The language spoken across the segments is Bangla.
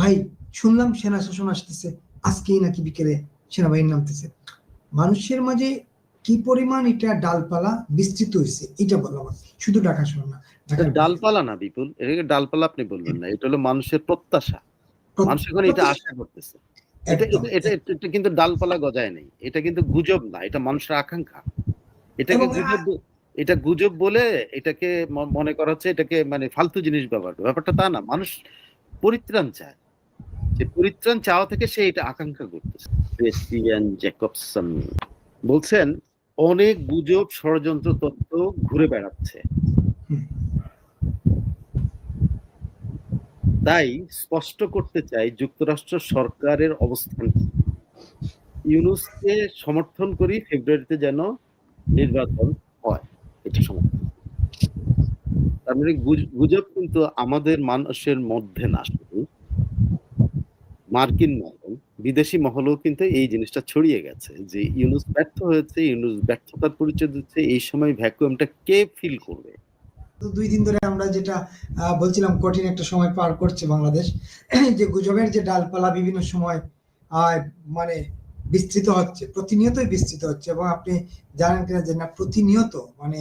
ভাই শুনলাম সেনা শাসন আসতেছে। আজকেই নাকি বিকেলে সেনাবাহিনী নামতেছে। মানুষের মাঝে কি পরিমাণ এটা ডালপালা বিস্তৃত হয়েছে এটা বললাম শুধু ঢাকা শহর না ডালপালা না বিপুল। এটাকে ডালপালা আপনি বলবেন না এটা হলো মানুষের প্রত্যাশা। মানুষ এখন এটা আশা করতেছে। এটা এটা কিন্তু ডালপালা গজায় নেই। এটা কিন্তু গুজব না এটা মানুষের আকাঙ্ক্ষা। এটাকে গুজব এটা গুজব বলে এটাকে মনে করা হচ্ছে এটাকে মানে ফালতু জিনিস ব্যবহার ব্যাপারটা তা না মানুষ পরিত্রাণ চায়। যে পরিত্রাণ চাওয়া থেকে সে এটা আকাঙ্ক্ষা করতেছে। ক্রিস্টিয়ান জ্যাকবসন বলছেন অনেক গুজব ষড়যন্ত্র তত্ত্ব ঘুরে বেড়াচ্ছে। তাই স্পষ্ট করতে চাই যুক্তরাষ্ট্র সরকারের অবস্থান। ইউনুসকে সমর্থন করি ফেব্রুয়ারিতে যেন নির্বাচন হয় এটা সমর্থন। তার মানে গুজব কিন্তু আমাদের মানুষের মধ্যে না শুধু। মার্কিন মহল, বিদেশি মহলেও কিন্তু এই জিনিসটা ছড়িয়ে গেছে যে ইউনুস ব্যর্থ হয়েছে, ইউনুস ব্যর্থতার পরিচয় দিচ্ছে, এই সময় ভ্যাকুয়ামটা কে ফিল করবে? দুই দিন ধরে আমরা যেটা বলছিলাম, কঠিন একটা সময় পার করছে বাংলাদেশ। যে গুজবের যে ডালপালা বিভিন্ন সময় মানে বিস্তৃত হচ্ছে, প্রতিনিয়তই বিস্তৃত হচ্ছে এবং আপনি জানেন কিনা যে না, প্রতিনিয়ত মানে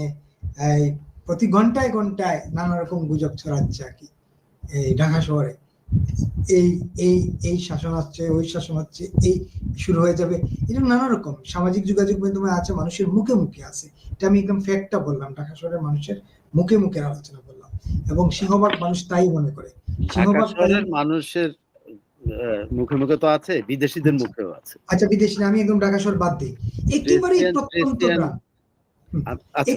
প্রতি ঘন্টায় ঘন্টায় নানা রকম গুজব ছড়াচ্ছে আর কি এই ঢাকা শহরে। এই এই এই শাসন আসছে ওই শাসন হচ্ছে এই শুরু হয়ে যাবে এটা নানা রকম। সামাজিক যোগাযোগ মাধ্যমে আছে মানুষের মুখে মুখে আছে। এটা আমি একদম ফ্যাক্টটা বললাম ঢাকা শহরের মানুষের মুখে মুখে আলোচনা করলাম এবং সিংহভাগ মানুষ তাই মনে করে। সিংহভাগ শহরের মানুষের মুখে মুখে তো আছে বিদেশিদের মুখেও আছে। আচ্ছা বিদেশি আমি একদম ঢাকা শহর বাদ দিই। Christian- প্রত্যন্ত গ্রাম। আচ্ছা,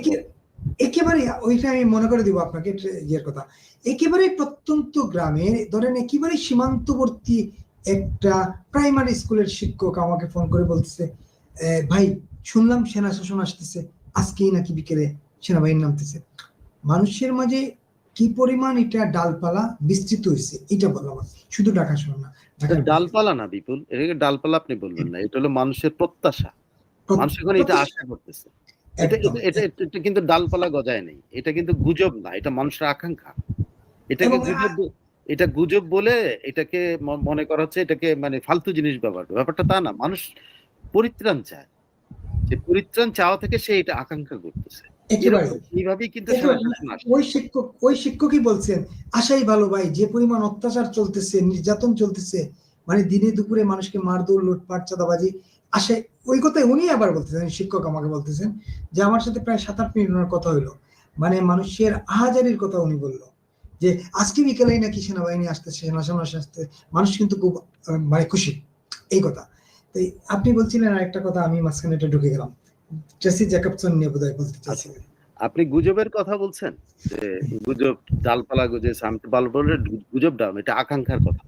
একেবারে ওইটা আমি মনে করে দিব আপনাকে ইয়ের কথা। একেবারে প্রত্যন্ত গ্রামে ধরেন একেবারে সীমান্তবর্তী একটা প্রাইমারি স্কুলের শিক্ষক আমাকে ফোন করে বলতেছে ভাই শুনলাম সেনা শাসন আসতেছে আজকেই নাকি বিকেলে সেনাবাহিনী নামতেছে। মানুষের মাঝে কি পরিমাণ এটা ডালপালা বিস্তৃত হয়েছে এটা বললাম শুধু ঢাকা শহর না ডালপালা না বিপুল। এটাকে ডালপালা আপনি বলবেন না এটা হলো মানুষের প্রত্যাশা। মানুষ এখন এটা আশা করতেছে। এটা কিন্তু ডালপালা গজায় নেই। এটা কিন্তু গুজব না এটা মানুষের আকাঙ্ক্ষা। এটাকে গুজব এটা গুজব বলে এটাকে মনে করা হচ্ছে এটাকে মানে ফালতু জিনিস ব্যাপারটা তা না মানুষ পরিত্রাণ চায়। যে পরিত্রাণ চাওয়া থেকে সে এটা আকাঙ্ক্ষা করতেছে। এইভাবেই কিন্তু একেবারে। শাসন আসে। ওই শিক্ষক ওই শিক্ষকই বলছেন আশাই ভালো ভাই যে পরিমাণ অত্যাচার চলতেছে নির্যাতন চলতেছে মানে দিনে দুপুরে মানুষকে মারধর লুটপাট চাঁদাবাজি আশায় ওই কথাই উনি আবার বলতেছেন শিক্ষক আমাকে বলতেছেন যে আমার সাথে প্রায় সাত আট মিনিট ওনার কথা হইল। মানে মানুষের আহাজারির কথা উনি বলল। যে আজকে বিকেলেই নাকি সেনাবাহিনী আসতেছে সেনা সমাবেশ আসতে মানুষ কিন্তু খুব মানে খুশি। এই কথা। তো আপনি বলছিলেন আর একটা কথা আমি মাঝখানে এটা ঢুকে গেলাম। ট্রেসি জ্যাকবসন নিয়ে বোধহয় বলতে চাচ্ছিলেন আপনি গুজবের কথা বলছেন? যে গুজব ডালপালা গুজে বলে গুজব ডাল এটা আকাঙ্ক্ষার কথা।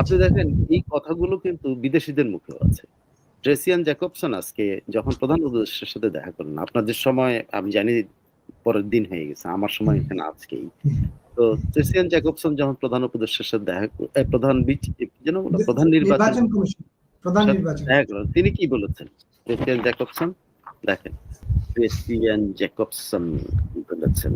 আপনি দেখেন এই কথাগুলো কিন্তু বিদেশিদের মুখেও আছে। ট্রেসিয়ান জ্যাকবসন আজকে যখন প্রধান উপদেষ্টার সাথে দেখা করলেন আপনাদের সময় আমি জানি পরের দিন হয়ে গেছে আমার সময় এখানে আজকেই। তো ট্রেসিয়ান জ্যাকবসন যখন প্রধান উপদেষ্টার সাথে দেখা প্রধান যেন প্রধান নির্বাচন তিনি কি বলেছেন? ক্রিস্টিয়ান জ্যাকবসন দেখেন ক্রিস্টিয়ান জ্যাকবসন বলেছেন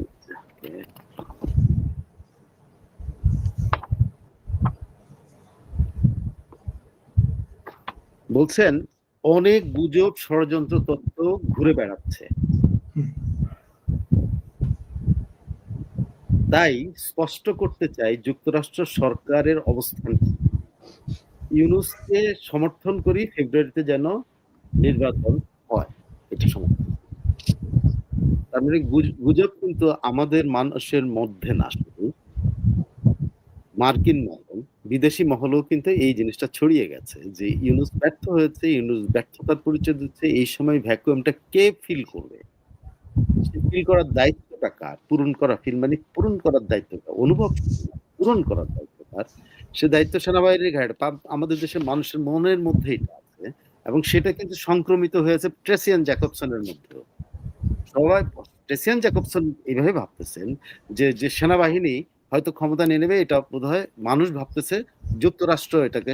বলছেন অনেক গুজব, ষড়যন্ত্র, তত্ত্ব ঘুরে বেড়াচ্ছে। তাই স্পষ্ট করতে চাই যুক্তরাষ্ট্র সরকারের অবস্থান। ইউনুসকে সমর্থন করি ফেব্রুয়ারিতে যেন নির্বাচন হয়, এটা সমর্থন। তার মানে গুজব কিন্তু আমাদের মানুষের মধ্যে না শুধু, মার্কিন মহল বিদেশি মহলেও কিন্তু এই জিনিসটা ছড়িয়ে গেছে যে ইউনুস ব্যর্থ হয়েছে, ইউনুস ব্যর্থতার পরিচয় দিচ্ছে, এই সময় ভ্যাকুয়ামটা কে ফিল করবে? ফিল করার দায়িত্বটা কার? পূরণ করা ফিল মানে পূরণ করার দায়িত্বটা, অনুভব পূরণ করার দায়িত্ব কার সে দায়িত্ব সেনাবাহিনীর ঘাটে আমাদের দেশের মানুষের মনের মধ্যে আছে এবং সেটা কিন্তু সংক্রমিত হয়েছে ট্রেসিয়ান জ্যাকবসনের মধ্যেও। সবাই ট্রেসিয়ান জ্যাকবসন এইভাবে ভাবতেছেন যে যে সেনাবাহিনী হয়তো ক্ষমতা নিয়ে নেবে এটা বোধহয় মানুষ ভাবতেছে যুক্তরাষ্ট্র এটাকে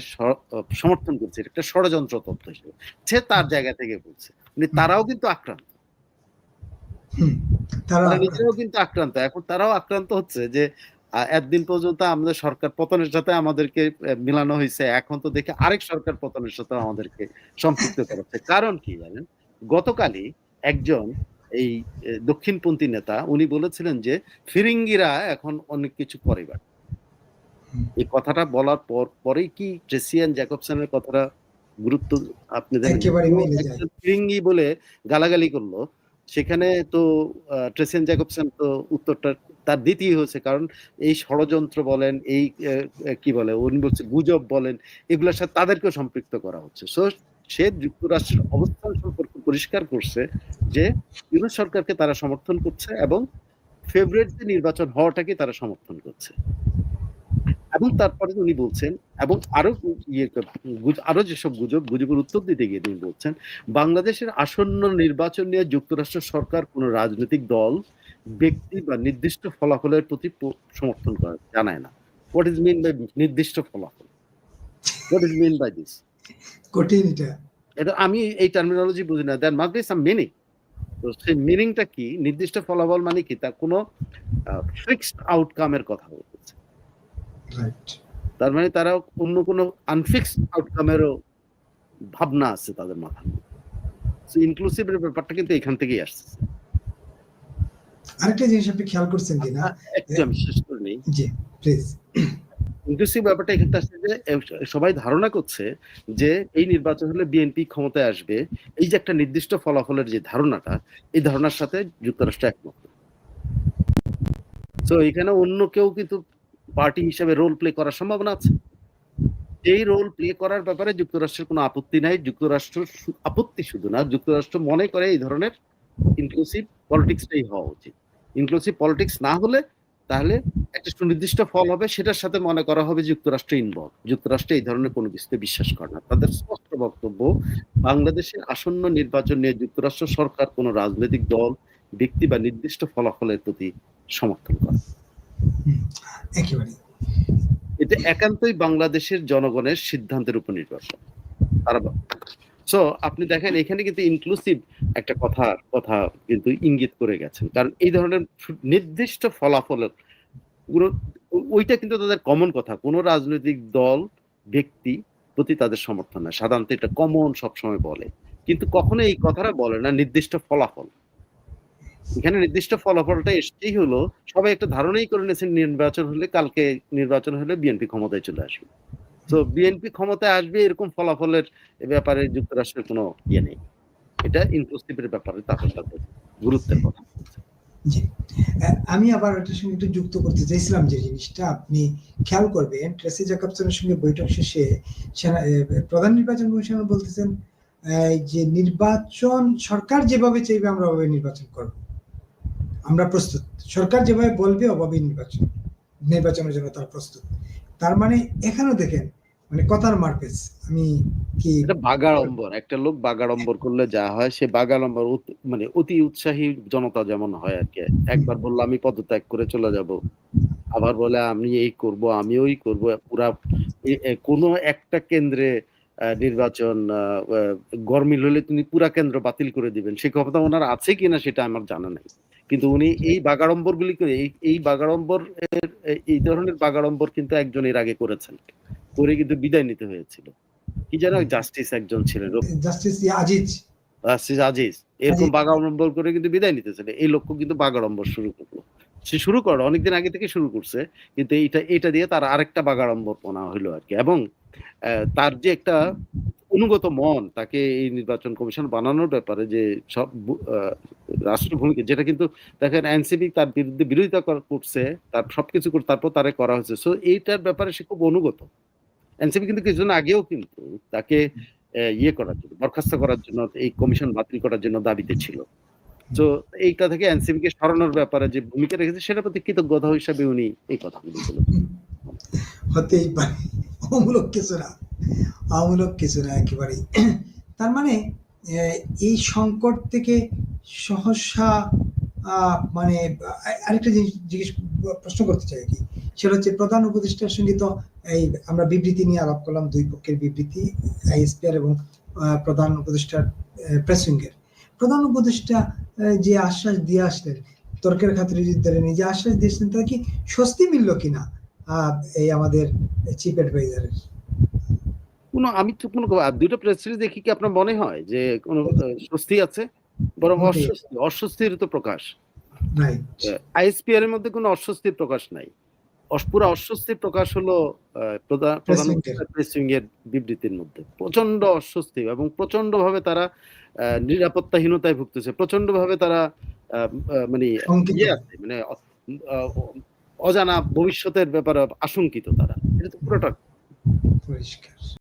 সমর্থন করছে এটা একটা ষড়যন্ত্র তত্ত্ব হিসেবে। সে তার জায়গা থেকে বলছে। মানে তারাও কিন্তু আক্রান্ত। তারা নিজেরাও কিন্তু আক্রান্ত। এখন তারাও আক্রান্ত হচ্ছে যে আহ, এতদিন পর্যন্ত আমাদের সরকার পতনের সাথে আমাদেরকে মিলানো হয়েছে এখন তো দেখে আরেক সরকার পতনের সাথে আমাদেরকে সম্পৃক্ত করাচ্ছে। কারণ কি জানেন? গতকালই একজন এই দক্ষিণপন্থী নেতা উনি বলেছিলেন যে ফিরিঙ্গিরা এখন অনেক কিছু করে এই কথাটা বলার পর পরেই কি ট্রেসিয়ান জ্যাকবসনের কথাটা গুরুত্ব আপনি ফিরিঙ্গি বলে গালাগালি করল। সেখানে তো ট্রেসিয়ান জ্যাকবসন তো উত্তরটা তার দ্বিতীয় হয়েছে। কারণ এই ষড়যন্ত্র বলেন এই কি বলে উনি বলছে গুজব বলেন এগুলোর সাথে তাদেরকেও সম্পৃক্ত করা হচ্ছে। সো সে যুক্তরাষ্ট্রের অবস্থান সম্পর্কে পরিষ্কার করছে যে ইউরোপ সরকারকে তারা সমর্থন করছে এবং ফেব্রুয়ারিতে নির্বাচন হওয়াটাকে তারা সমর্থন করছে। এবং তারপরে উনি বলছেন, এবং আরও ইয়ে আরও যেসব গুজব, গুজবের উত্তর দিতে গিয়ে তিনি বলছেন, বাংলাদেশের আসন্ন নির্বাচন নিয়ে যুক্তরাষ্ট্র সরকার কোন রাজনৈতিক দল, ব্যক্তি বা নির্দিষ্ট ফলাফলের প্রতি সমর্থন করে জানায় না। হোয়াট ইজ মিন বাই নির্দিষ্ট ফলাফল? What is mean by this কঠিন এটা। এটা আমি এই টার্মিনোলজি বুঝি না। There must be some meaning তো সেই মিনিংটা কি? নির্দিষ্ট ফলাফল মানে কি? তার কোনো ফিক্সড আউটকামের কথা রাইট তার মানে তারা অন্য কোনো আনফিক্সড আউটকামেরও ভাবনা আছে তাদের মাথার মধ্যে। ইনক্লুসিভের ব্যাপারটা কিন্তু এখান থেকেই আসছে। আরেকটা জিনিস আপনি খেয়াল করছেন কিনা? একটু আমি শেষ করে নিই। জি প্লিজ ইনক্লুসিভ ব্যাপারটা এখানে আসছে যে সবাই ধারণা করছে যে এই নির্বাচন হলে বিএনপি ক্ষমতায় আসবে। এই যে একটা নির্দিষ্ট ফলাফলের যে ধারণাটা, এই ধারণার সাথে যুক্তরাষ্ট্র একমত। তো এখানে অন্য কেউ কিন্তু পার্টি হিসাবে রোল প্লে করার সম্ভাবনা আছে। এই রোল প্লে করার ব্যাপারে যুক্তরাষ্ট্রের কোনো আপত্তি নাই। যুক্তরাষ্ট্র আপত্তি শুধু না, যুক্তরাষ্ট্র মনে করে এই ধরনের ইনক্লুসিভ পলিটিক্সটাই হওয়া উচিত। ইনক্লুসিভ পলিটিক্স না হলে তাহলে একটা সুনির্দিষ্ট ফল হবে সেটার সাথে মনে করা হবে যুক্তরাষ্ট্র ইনভলভ যুক্তরাষ্ট্র এই ধরনের কোনো কিছুতে বিশ্বাস করে না। তাদের স্পষ্ট বক্তব্য বাংলাদেশের আসন্ন নির্বাচন নিয়ে যুক্তরাষ্ট্র সরকার কোনো রাজনৈতিক দল ব্যক্তি বা নির্দিষ্ট ফলাফলের প্রতি সমর্থন করে। এটা একান্তই বাংলাদেশের জনগণের সিদ্ধান্তের উপর নির্ভরশীল। তারা সো আপনি দেখেন, এখানে কিন্তু ইনক্লুসিভ একটা কথা কথা কিন্তু ইঙ্গিত করে গেছেন। কারণ এই ধরনের নির্দিষ্ট ফলাফলের পুরো, ওইটা কিন্তু তাদের কমন কথা। কোনো রাজনৈতিক দল, ব্যক্তি প্রতি তাদের সমর্থন না সাধারণত এটা কমন সবসময় বলে। কিন্তু কখনো এই কথাটা বলে না, নির্দিষ্ট ফলাফল। এখানে নির্দিষ্ট ফলাফলটা এসেই হলো, সবাই একটা ধারণাই করে নিয়েছেন নির্বাচন হলে, কালকে নির্বাচন হলে বিএনপি ক্ষমতায় চলে আসবে। তো বিএনপি ক্ষমতায় আসবে, এরকম ফলাফলের ব্যাপারে যুক্তরাষ্ট্রের কোনো ইয়ে নেই। এটা ইনক্লুসিভের ব্যাপারে তাদের সাথে গুরুত্বের কথা। জি। আমি আবার এটার সঙ্গে একটু যুক্ত করতে চাইছিলাম যে জিনিসটা, আপনি খেয়াল করবেন, ট্রেসি সঙ্গে বৈঠক শেষে প্রধান নির্বাচন কমিশনার বলতেছেন যে নির্বাচন সরকার যেভাবে চাইবে আমরা ওভাবে নির্বাচন করব। আমরা প্রস্তুত। সরকার যেভাবে বলবে ওভাবে নির্বাচন, নির্বাচনের জন্য তারা প্রস্তুত। তার মানে এখানেও দেখেন মানে কথার মার্কেস আমি কি বাগাড়ম্বর, একটা লোক বাগাড়ম্বর করলে যা হয়, সে বাগাড়ম্বর মানে অতি উৎসাহী জনতা যেমন হয় আর কি। একবার বলল, আমি পদত্যাগ করে চলে যাব। আবার বলে, আমি এই করব, আমি ওই করব। পুরা কোনো একটা কেন্দ্রে নির্বাচন গরমিল হলে তিনি পুরা কেন্দ্র বাতিল করে দিবেন। সে ক্ষমতা ওনার আছে কিনা সেটা আমার জানা নাই। কিন্তু উনি এই বাগাড়ম্বর গুলি করে এই বাগাড়ম্বর এই ধরনের বাগাড়ম্বর কিন্তু একজন এর আগে করেছেন করে কিন্তু বিদায় নিতে হয়েছিল। কি যেন জাস্টিস একজন ছিলেন জাস্টিস আজিজ। জাস্টিস আজিজ এরকম বাগাড়ম্বর করে কিন্তু বিদায় নিতেছিল এই লক্ষ্য কিন্তু বাগাড়ম্বর শুরু করল। সে শুরু করো অনেকদিন আগে থেকে শুরু করছে কিন্তু এইটা এটা দিয়ে তার আরেকটা বাগাড়ম্বর পোনা হইল আর কি। এবং আহ, তার যে একটা অনুগত মন তাকে এই নির্বাচন কমিশন বানানোর ব্যাপারে যে সব বু- আহ, রাষ্ট্র ভূমিকা যেটা কিন্তু দেখেন এনসিপি তার বিরুদ্ধে বিরোধিতা করছে তার সবকিছু করে তারপর তারে করা হয়েছে। সো এইটার ব্যাপারে সে খুব অনুগত। এনসিপি কিন্তু কিছুদিন আগেও কিন্তু তাকে ইয়ে করার জন্য বরখাস্ত করার জন্য এই কমিশন বাতিল করার জন্য দাবিতে ছিল। তো এইটা থেকে এনসিপি কে সরানোর ব্যাপারে যে ভূমিকা রেখেছে সেটার প্রতি কৃতজ্ঞতা হিসাবে উনি এই কথাগুলি বলেছেন। হতেই পারে। অমূলক কিছু না। অমূলক কিছু না, একেবারেই। তার মানে এই সংকট থেকে সহসা মানে আরেকটা জিনিস, জিজ্ঞেস, প্রশ্ন করতে চাই কি। সেটা হচ্ছে প্রধান উপদেষ্টার সঙ্গে তো এই আমরা বিবৃতি নিয়ে আলাপ করলাম, দুই পক্ষের বিবৃতি, আইএসপিআর এবং প্রধান উপদেষ্টার প্রেস উইঙ্গের প্রধান উপদেষ্টা যে আশ্বাস দিয়ে আসলেন, তর্কের খাতিরে যদি তারা নিজে আশ্বাস দিয়েছিলেন তা কি স্বস্তি মিলল কিনা? এই আমাদের চিফ অ্যাডভাইজারের কোনো আমি তো কোনো দুটো প্রেস রিলিজ দেখি কি আপনার মনে হয় যে কোনো স্বস্তি আছে? বরং। অস্বস্তি অস্বস্তির তো প্রকাশ। আইএসপিআর এর মধ্যে কোনো অস্বস্তির প্রকাশ নাই। পুরো অস্বস্তির প্রকাশ হলো প্রধান। প্রেস এর বিবৃতির মধ্যে। প্রচণ্ড অস্বস্তি এবং প্রচণ্ড ভাবে তারা নিরাপত্তাহীনতায় ভুগতেছে। প্রচণ্ড ভাবে তারা মানে ইয়ে মানে অজানা ভবিষ্যতের ব্যাপারে আশঙ্কিত তারা। এটা তো পুরোটা পরিষ্কার।